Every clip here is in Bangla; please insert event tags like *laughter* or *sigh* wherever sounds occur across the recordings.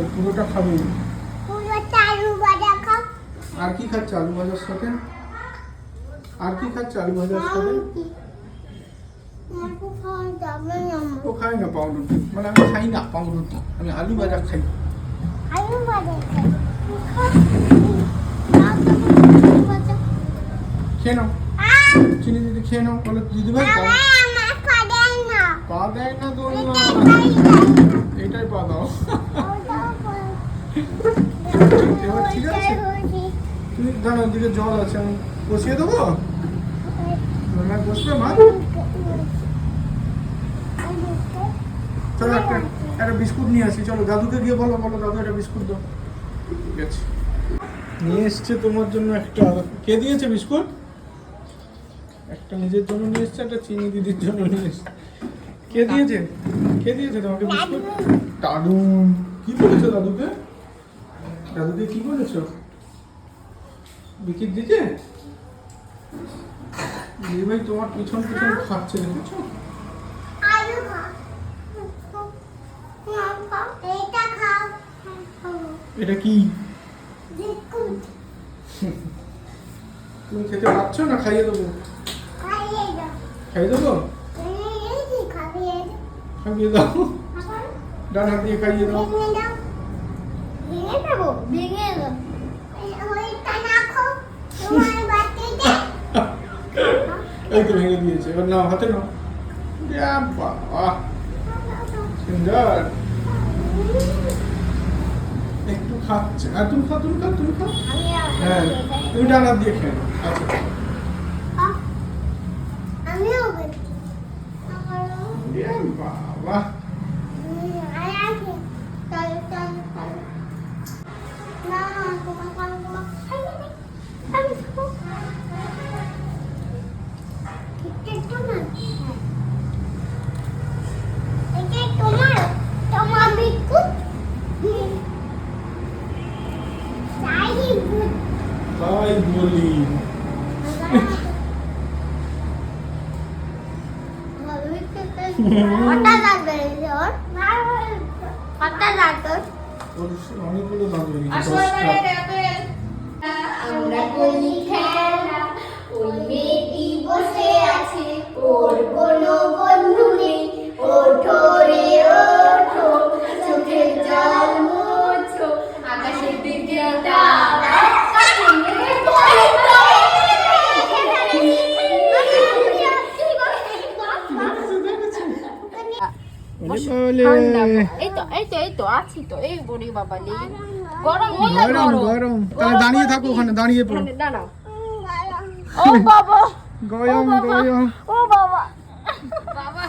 তো পুরোটা খাবি। আর কি খাচ্ছে আলু ভাজার সাথে? আর কি খাচ্ছে আলু ভাজার সাথে? ও খাই না পাউরুটি। মানে আমি খাই না পাউরুটি। আমি আলু ভাজা খাই। আলু ভাজা খেয়ে নাও। চিনি দিদি খেয়ে নাও বলে দিদি ভাই বাবা আমার না। পা দেয় না তো এটা না। খাই এইটাই পা দাও ওটা এবার ঠিক আছে? তুমি জানো দিকে জল আছে আমি বসিয়ে দেবো? না বসবে মা? চলো একটা একটা বিস্কুট নিয়ে আসি চলো দাদুকে গিয়ে বলো বলো দাদু একটা বিস্কুট দাও। ঠিক আছে নিয়ে এসছে তোমার জন্য একটা কে দিয়েছে বিস্কুট? একটা নিজের জন্য নিয়ে এসছে একটা চিনি দিদির জন্য নিয়ে এসছে। কে দিয়েছে? কে দিয়েছে তোমাকে বিস্কুট? দাদু কি বলেছ দাদুকে? দাদুকে কি বলেছ? বিকির দিকে? ভাই তোমার পিছন পিছন খাচ্ছে দেখেছ? খাও। এটা কি? তুমি খেতে পারছ না? খাইয়ে দেবো। খাইয়ে দেবো? খাইয়ে দাও। ডান হাত দিয়ে খাইয়ে দাও। দেবো ভেঙে *laughs* এই তো ভেঙে দিয়েছে এবার নাও হাতে নাও। বাবা সুন্দর। একটু খাচ্ছে। আর তুমি খাও তুমি খাও তুমি খাও। হ্যাঁ তুমি ডান দিয়ে খেয়ে আচ্ছা। বাবা। তাই বলি অনেকগুলো দশটা। আমরা কলি খেলা ওই মেয়েটি বসে আছে ওর বলে এই তো এই তো এই তো আছি তো। এই বড়ি বাবা লে গরম গরম গরম। তাহলে দাঁড়িয়ে থাকো ওখানে দাঁড়িয়ে পড়ো। ও বাবা। গরম গরম ও বাবা। বাবা।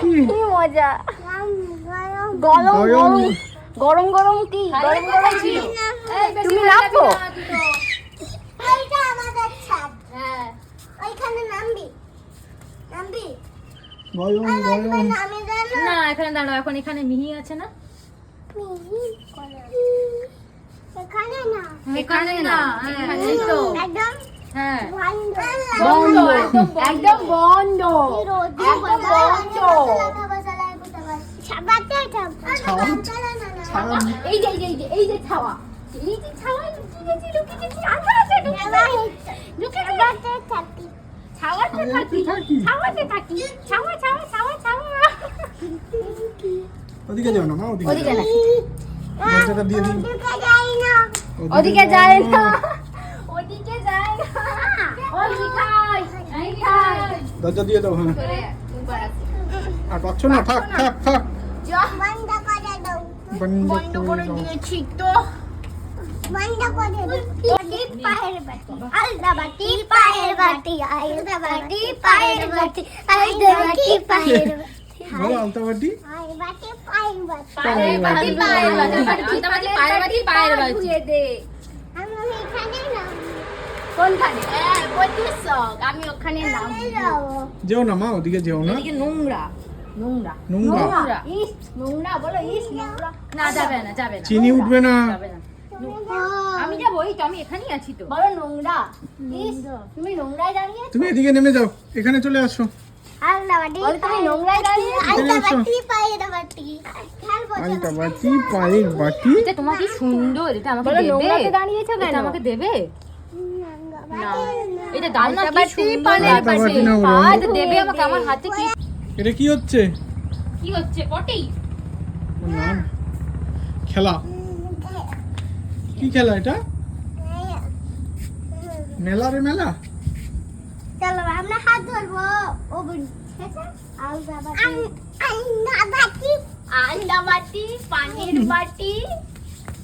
কি? কি মজা। গরম গরম। গরম কি? গরম গরম ছিল তুমি নামবো ওইটা আমাদের ছাদ। হ্যাঁ। ওইখানে নামবি। নামবি? গরম গরম নামে জানো না এখানে দাঁড়াও এখন এখানে মিহি আছে না? এখানে না। এখানে না এখানেই তো। একদম হ্যাঁ। বন্ধ। বন্ধ একদম বন্ধ। একদম বন্ধ। ছাবাতে থাকব ছাওয়া? ছাওয়া? এই যে এই যে এই যে ছাওয়া। এই যে ছাওয়া লুকিয়ে গেছি লুকিয়ে গেছি আলো আছে লুকিয়ে গেছি লুকিয়ে গেছি ছাওয়াতে থাকি। ছাওয়াতে থাকি। ছাওয়া ছাওয়া ছাওয়া ছাওয়া। ওদিকে যাও না মা ওদিকে ওদিকে না দরজাটা দিয়ে দিন। ওদিকে যাই না। ওদিকে যায় না। ওদিকে যায় না। মিঠাই দরজা দিয়ে দাও হ্যাঁ। আর পাচ্ছ না? থাক থাক থাক। বন্ধ করে দাও। বন্ধ করে দিয়েছি তো। বন্ধ করে দাও। পায়ের বাটি আলদা বাটির পায়ের বাটি আলদা বাটি পায়ের বাটি আলদা বাটি পায়ের বাটি বলো আলতাবাটি যেও না মা ওদিকে যেও না। নোংরা নোংরা নোংরা? ইস নোংরা বলো ইস নোংরা। না যাবে না যাবে না। চিনি উঠবে না। যাবে না। আমি যাব তো আমি এখানেই আছি তো। বলো নোংরা। ইস তুমি নোংরায় দাঁড়িয়ে তুমি এদিকে নেমে যাও এখানে চলে আসো। সুন্দর এটা আমাকে দেবে দাঁড়িয়েছো কেন? আমাকে দেবে এটা না কি সুন্দর দেবে আমাকে আমার হাতে কি এটা কি হচ্ছে কি হচ্ছে খেলা কি খেলা এটা মেলা রে মেলা চলো আমরা হাত ধরবো। ও বাটি পানির বাটি।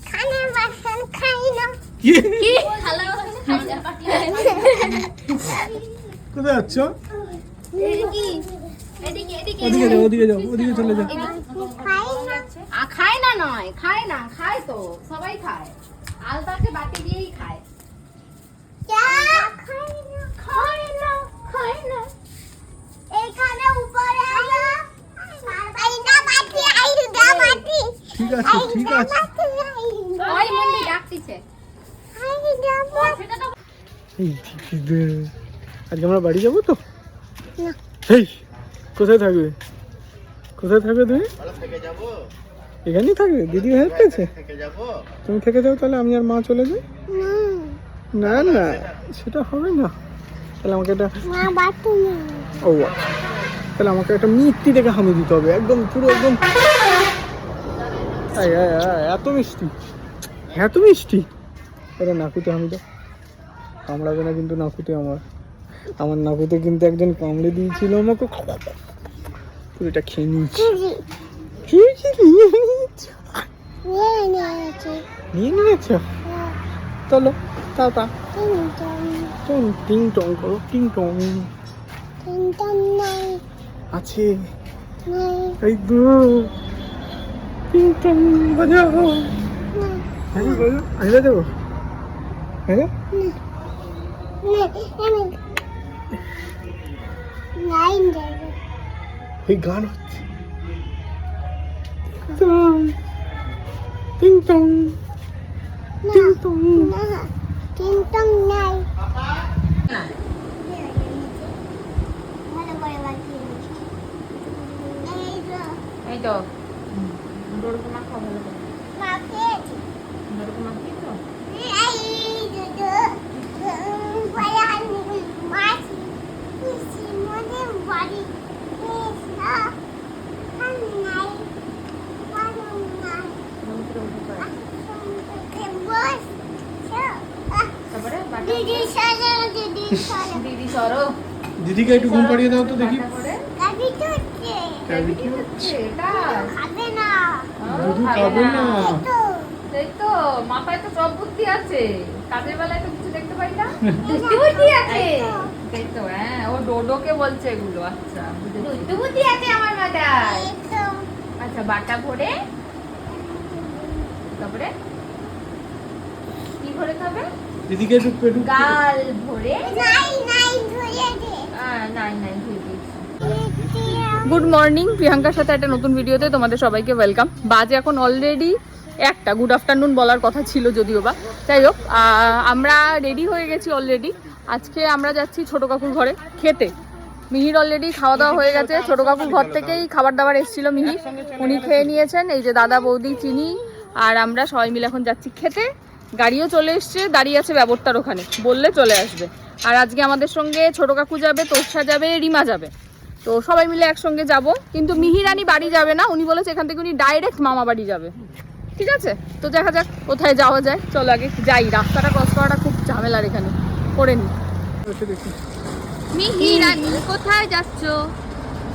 খানের বাসন খাই না। কি? কি? খাইনা বাটি কোথায় যাচ্ছ? এদিকে এদিকে এদিকে। ওদিকে যাও ওদিকে যাও ওদিকে চলে যাও। খাই না। খায় না নয় খায় না খায় তো সবাই খায়। আলতাকে বাটি দিয়েই খায় যা খাই না খাই না খাই না এখানে উপরে আলো আইনা বাটি আইনা বাটি ঠিক আছে ঠিক আছে ওই মন্দির ডাকতিছে সেটা তো এই দিদিদের আজকে আমরা বাড়ি যাব তো? না। এই কোথায় থাকবে? কোথায় থাকবে তুমি? এখানেই থাকবে? দিদি হেল্প পেয়েছে তুমি থেকে যাও তাহলে আমি আর মা চলে যাই? না। না সেটা হবে না। তাহলে আমাকে একটা ও আচ্ছা। তাহলে আমাকে একটা মিষ্টি দেখে হামি দিতে হবে। একদম পুরো একদম এত মিষ্টি। এত মিষ্টি। এটা নাকুতে হামি দাও। কামড়াবে না কিন্তু নাকুতে আমার। আমার নাকুতে কিন্তু একজন কামড়ে দিয়েছিল আমাকে। পুরোটা খেয়ে নিয়েছি। নিয়ে নিয়েছো নিয়ে নিয়েছি? নিয়ে নিয়েছো? চলো টাটা। টং টিং টং করো টিং টং। আছে। এই দু টিং টং বাজাও। বাজাও বাজাও আমি বাজাবো হ্যাঁ লাইন যাবে ওই গান হচ্ছে টং টিং টং টিং টং না তিনটন নাই না ভালো করে বাকি এই তো এই তো ডোরকে মাখা ভালো করে মাকে ডোরকে মাখিয়ে তো এই দুটো বড় মাছ পিসি মনে বাড়ি এসা নাই বাড়ি নাই সমুদ্রে উঠে পড়ে বস তারপরে বাটা দিদি সাজা দিদি সাজা দিদি সরো দিদিকে একটু ঘুম পাড়িয়ে দাও তো দেখি। বাটা করে কাবি তো হচ্ছে? ক্যাভিটি হচ্ছে এটা। খাবে না। দুধু খাবে না। তো তো মাথায় তো সব বুদ্ধি আছে। কাজের বেলায় তো কিছু দেখতে পাই না। দুষ্টু বুদ্ধি আছে। সেই তো হ্যাঁ ও ডোডোকে বলছে এগুলো আচ্ছা দুষ্টু বুদ্ধি আছে আমার মাথায়। আচ্ছা বাটা ভরে তারপরে কি ভরে খাবে? দিদিকে একটু গাল ভরে। নাই নাই ধরে দে। গুড মর্নিং প্রিয়াঙ্কার সাথে একটা নতুন ভিডিওতে তোমাদের সবাইকে ওয়েলকাম বাজে এখন অলরেডি একটা। গুড আফটারনুন বলার কথা ছিল যদিও বা। যাই হোক আমরা রেডি হয়ে গেছি অলরেডি আজকে আমরা যাচ্ছি ছোট কাকুর ঘরে খেতে। মিহির অলরেডি খাওয়া দাওয়া হয়ে গেছে। ছোট কাকুর ঘর থেকেই খাবার দাবার এসেছিল মিহির। উনি খেয়ে নিয়েছেন। এই যে দাদা, বৌদি, চিনি আর আমরা সবাই মিলে এখন যাচ্ছি খেতে। গাড়িও চলে এসছে। দাঁড়িয়ে আছে ব্যবস্থার ওখানে। বললে চলে আসবে। আর আজকে আমাদের সঙ্গে ছোট কাকু যাবে তোষা যাবে রিমা যাবে। তো সবাই মিলে একসঙ্গে যাব। কিন্তু মিহিরানি বাড়ি যাবে না উনি বলেছে এখান থেকে উনি ডাইরেক্ট মামা বাড়ি যাবে। ঠিক আছে? তো দেখা যাক কোথায় যাওয়া যায়। চলো আগে যাই রাস্তাটা ক্রস করাটা খুব ঝামেলার এখানে। করে নি। মিহিরানি কোথায় যাচ্ছ?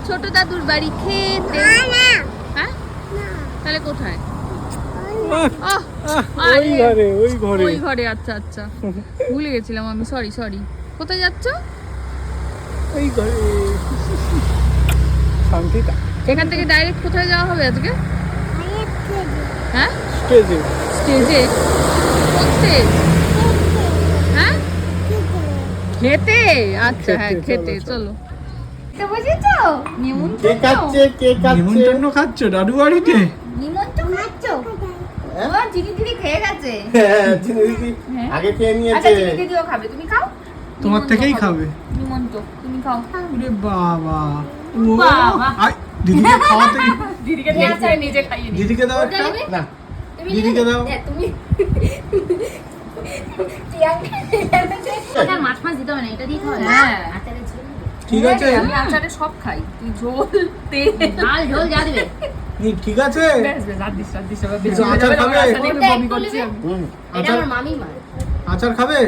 ছোট দাদুর বাড়ি খেতে। হ্যাঁ? তাহলে কোথায়? ওই ঘরে ওই ঘরে ওই ঘরে। আচ্ছা আচ্ছা। ভুলে গেছিলাম আমি সরি সরি কোথায় যাচ্ছ? ওই ঘরে। শান্তিটা। এখান থেকে ডাইরেক্ট কোথায় যাওয়া হবে আজকে? হ্যাঁ? স্টেজে। স্টেজে? কোন স্টেজ হ্যাঁ? খেতে? আচ্ছা হ্যাঁ খেতে, চলো, তো বুঝেছ কে খাচ্ছে কে খাচ্ছে? নিমন্ত্রণ খাচ্ছ দাদু বাড়িতে? নিমন্ত্রণ ও চিনি চিনি খেয়ে গেছে। হ্যাঁ, চিনি দিদি আগে খেয়ে আচ্ছা চিনি দিদিও খাবে তুমি খাও? তোমার থেকেই খাবে। নিমন্ত্রণ তুমি খাও। ওরে বাবা। ও, বাবা। দিদিকে খাওয়াতে গিয়ে- দিদিকে দেখছে। নিজে খাইয়ে দিই দিদিকে দাও একটা। না। দিদিকে দাও। তুমি। মাছ মাছ দিতে হবে না এটা দিয়ে খাওয়া হ্যাঁ ঠিক আছে আমি আচারে সব খাই। তুই ঝোল তেল। ঝোল যা দিবে। ঠিক আছে? হয়ে আচার খাবে? আমার আচারে আচার মামি আচার খাবে?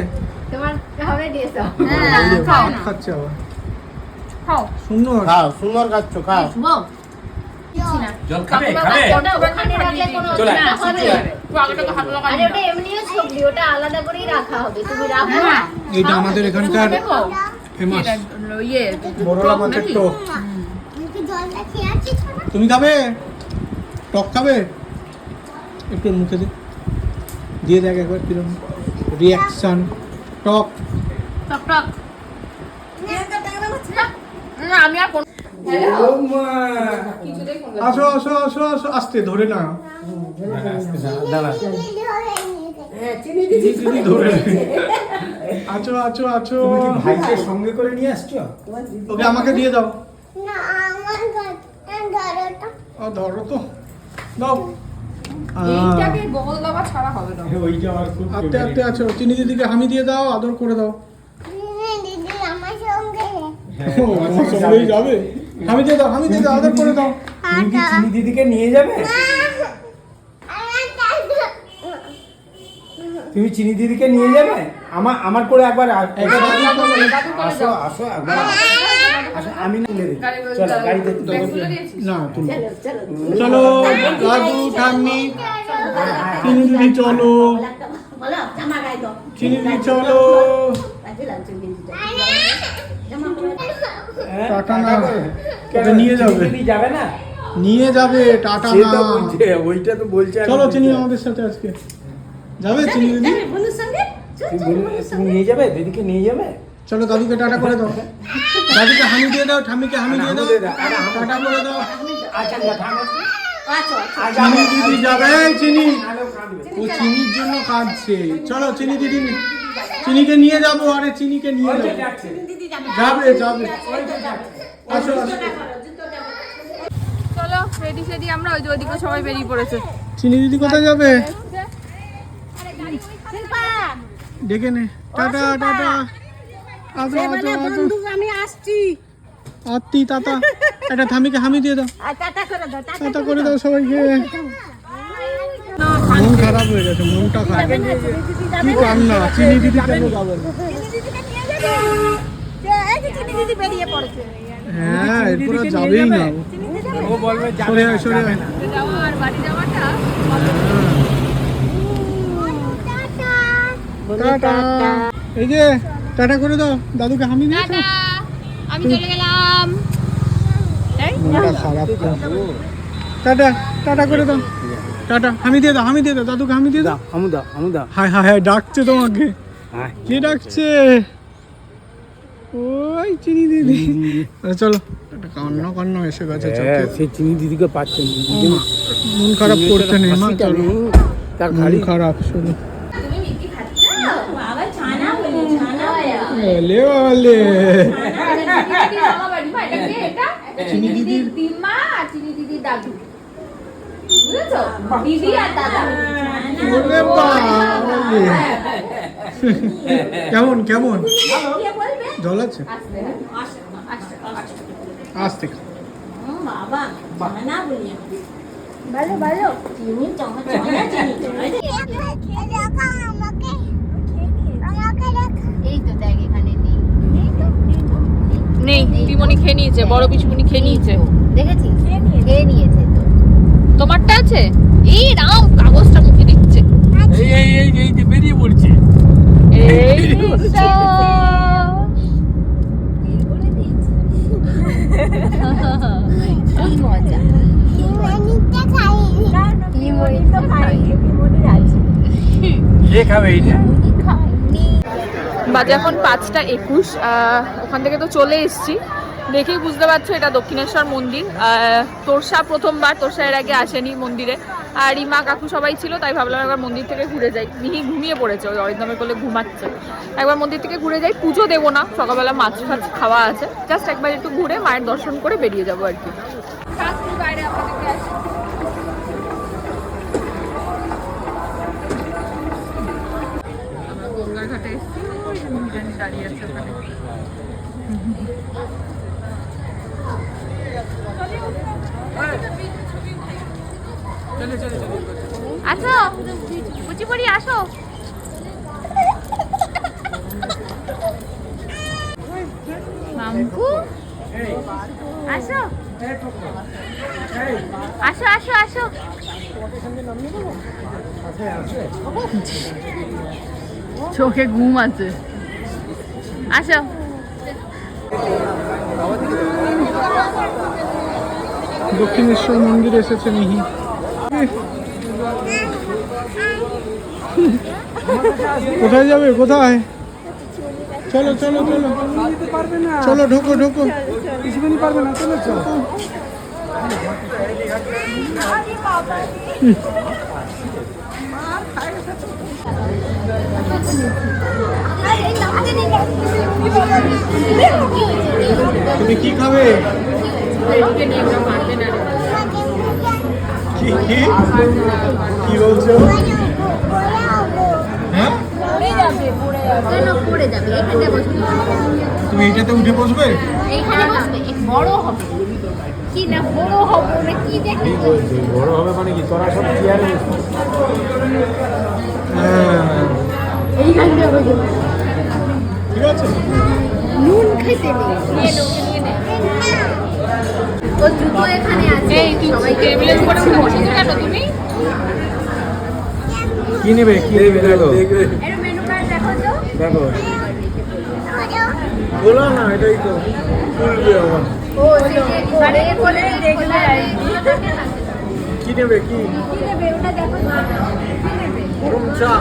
তোমার হবে দিয়েছ হ্যাঁ খাও খাচ্ছে আবার। খাও। সুন্দর। খাও সুন্দর খাচ্ছ খাও। শুভ জল ওটা ওখানে রাখলে কোনো চলে না আয়, হবে। তুই আগে টাকা হাত লাগা আরে এমনিও সবজি ওটা আলাদা করেই রাখা হবে। তুমি রাখো এটা আমাদের এখানকার ফেমাস ইয়ে বড়লা মাছের টক। তুমি খাবে? টক খাবে? একটু মুখে দে। দিয়ে দেখ একবার কিরম রিয়াকশন টক। টক টক। আমি আর আসো আসো আসো আসো আসতে ধরে না দাঁড়া। আছো আছো আছো। ভাইকে সঙ্গে করে নিয়ে আসছো? ওকে আমাকে দিয়ে দাও। না আমার ও ধরো তো। আস্তে আস্তে আছো। চিনি দিদিকে হামি দিয়ে দাও আদর করে দাও। দিদি আমার সঙ্গে ও, আমার সঙ্গেই যাবে। হামি দিয়ে দাও হামি দিয়ে দাও আদর করে দাও। তুমি কি চিনি দিদিকে নিয়ে যাবে? তুমি চিনি দিদিকে নিয়ে যাবে? আমার আমার করে একবার। আসো আসো একবার আসো আমি না নিয়ে চলো গাড়িতে ব্যাগ না তুমি চলো দাদু ঠাম্মি। চিনি দিদি চলো। চিনি দিদি চলো। হ্যাঁ, টাটা না। করে। নিয়ে যাবে। যাবে না? নিয়ে যাবে টাটা না। ওইটা তো বলছে চলো চিনি আমাদের সাথে আজকে। যাবে চিনি দিদি? বন্ধুর সঙ্গে? তুমি নিয়ে যাবে? দিদিকে নিয়ে যাবে? চলো দাদুকে টাটা করে দাও। দাদুকে হামি দিয়ে দাও ঠাম্মিকে হামি দিয়ে দাও। আরে, হামি- টাটা করে দাও। আচ্ছা চিনি দিদি যাবে। চিনি। ও চিনির জন্য কাঁদছে। চলো চিনি দিদি চিনিকে নিয়ে যাব আরে চিনিকে নিয়ে যাব। যাবে যাবে। আসো আসো। চলো রেডি সেডি আমরা ওই যে ওইদিকে সবাই বেরিয়ে পড়েছে। চিনি দিদি কোথায় যাবে? ডেকে নে। Tata tata. আমি আসছি। আত্মি টাটা একটা থামিকে হামি দিয়ে দাও। টাটা করে দাও সবাইকে। মন খারাপ হয়ে গেছে মনটা খারাপ। কি কান্না চিনি দিদি কেন যাবে না? দিদি বেরিয়ে পড়েছে। হ্যাঁ এরপর যাবেই না। ও। বলবে সরে আয় সরে আয়। টাটা এই যে টাটা করে দাও। দাদুকে হামি দিয়েছ আমি চলে গেলাম। খারাপ টাটা টাটা করে দাও। টাটা হামি দিয়ে দাও হামি দিয়ে দাও। দাদুকে হামি দিয়ে দাও। দাও আমু দাও আমু দাও। হায় হায় হায় ডাকছে তোমাকে। হ্যাঁ কে ডাকছে? ওই চিনি দিদি। আরে চলো। একটা কান্না কান্না এসে গেছে হ্যাঁ, সে চিনি দিদিকে মন খারাপ করতে নেই মা চলো। মন খারাপ শুধু বাবা ছানা বলে ছানা কে এটা চিনি দিদির দিমা চিনি দিদির দাদু বুঝেছ দিদি আর দাদা। ওরে বাবারে। কেমন কেমন? জল আছে? আসতে বাবা ছানা বলি ভালো ভালো। চিনি চামচ ছানা চিনি। আমাকে আমাকে এই তো দেখ এখানে নেই নেই টিমনি খেয়ে নিয়েছে বড় পিছুমনি খেয়ে নিয়েছে। দেখেছিস? খেয়ে নিয়েছে। তো। তোমারটা আছে? এই রাম কাগজটা মুখে দিচ্ছে। এই এই এই এই যে বেরিয়ে পড়ছে। এই কে খাবে এইটা? বাজে এখন পাঁচটা একুশ ওখান থেকে তো চলে এসেছি। দেখেই বুঝতে পারছ এটা দক্ষিণেশ্বর মন্দির। তোরসা প্রথমবার, তোরসা এর আগে আসেনি মন্দিরে। আর রিমা কাকু সবাই ছিল, তাই ভাবলাম একবার মন্দির থেকে ঘুরে যাই। মিহি ঘুমিয়ে পড়েছে, ওই অরিন্দমের কোলে ঘুমাচ্ছে। একবার মন্দির থেকে ঘুরে যাই, পুজো দেবো না, সকালবেলা মাছ ফাছ খাওয়া আছে। জাস্ট একবার একটু ঘুরে মায়ের দর্শন করে বেরিয়ে যাব আর কি। বাইরে আমাদেরকে দাঁড়িয়ে আছে ওখানে। আসো কুচিপুরি আসো। মামকু? আসো। আসো আসো আসো। চোখে ঘুম আছে। আসো। দক্ষিণেশ্বর মন্দির এসেছে মিহি। কোথায় যাবে? কোথায়? চলো চলো চলো। চলো ঢোকো ঢোকো। তুমি কি খাবে? কি কি? কি বলছো? হ্যাঁ? কেন পড়ে যাবে এখানে বসবে তুমি এটাতে উঠে বসবে? বড় হবে কি না বড় হবে না কি দেখে বড় হবে মানে কি? তোরা সব চেয়ারে হ্যাঁ। এইখানে ঠিক আছে? নুন খেতে নেই। ও এখানে আছে এই টেবিলের উপরে কেন তুমি? কি নেবে? কি নেবে? দেখো। এর মেনু কার্ড দেখো তো। দেখো। বলো না এটাই তো। খুলবে আবার ও মানে বলে দেখলে কি নেবে? কি? কি নেবে? ওটা দেখো গরম চা।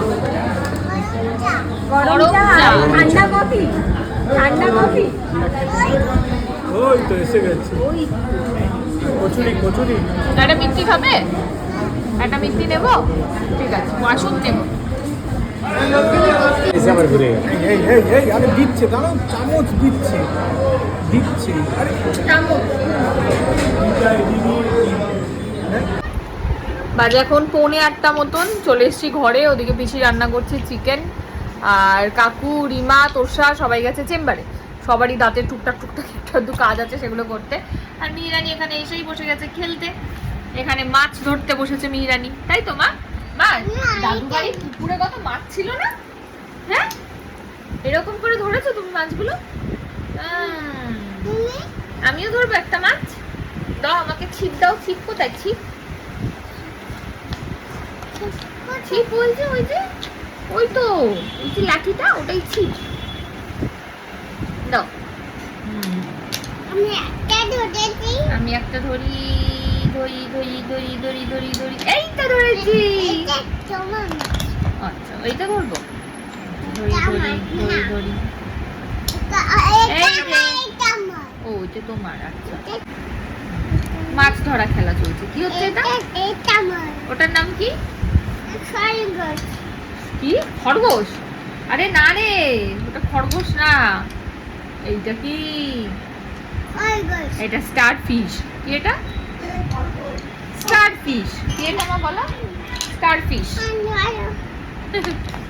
গরম চা ঠান্ডা কফি ঠান্ডা কফি। ওই তো এসে গেছে। কচুরি কচুরি। একটা মিষ্টি খাবে? একটা মিষ্টি নেব? ঠিক আছে আসুন নেব। এসে আবার ঘুরে এই এই এই আরে দিচ্ছে দাঁড়াও চামচ দিচ্ছে। দিচ্ছে। আরে বাজে এখন পৌনে আটটা মতন। চলে এসেছি ঘরে ওদিকে পিসি রান্না করছে চিকেন আর কাকু, রিমা, তোষা সবাই গেছে চেম্বারে। সবারই দাঁতের টুকটাক টুকটাক একটু কাজ আছে সেগুলো করতে। আর মিহিরানি এখানে এসেই বসে গেছে খেলতে। এখানে মাছ ধরতে বসেছে মিহিরানি। তাই তো, মা? পুকুরে কত মাছ ছিল না? হ্যাঁ? এরকম করে ধরেছো তুমি মাছগুলো? আমিও ধরবো একটা মাছ। দাও, আমাকে ছিপ দাও। ছিপ কোথায়? ছিপ? ছিপ বলছে ওই যে ওই তো ওই যে লাঠিটা ওটাই দাও। আমি একটা ধরি ধরি ধরি ধরি ধরি ধরি ধরি। এইটা ধরেছি। আচ্ছা ধরবো। ধরি ধরি ধরি ও ওইটা তোমার আচ্ছা। মাছ ধরা খেলা চলছে। কি হচ্ছে এটা? ওটার নাম কি? কি? খরগোশ? আরে না রে ওটা খরগোশ না। এইটা কি? এটা স্টার ফিশ কি এটা? স্টার ফিশ কি এটা আমার বলো? Star fish *laughs*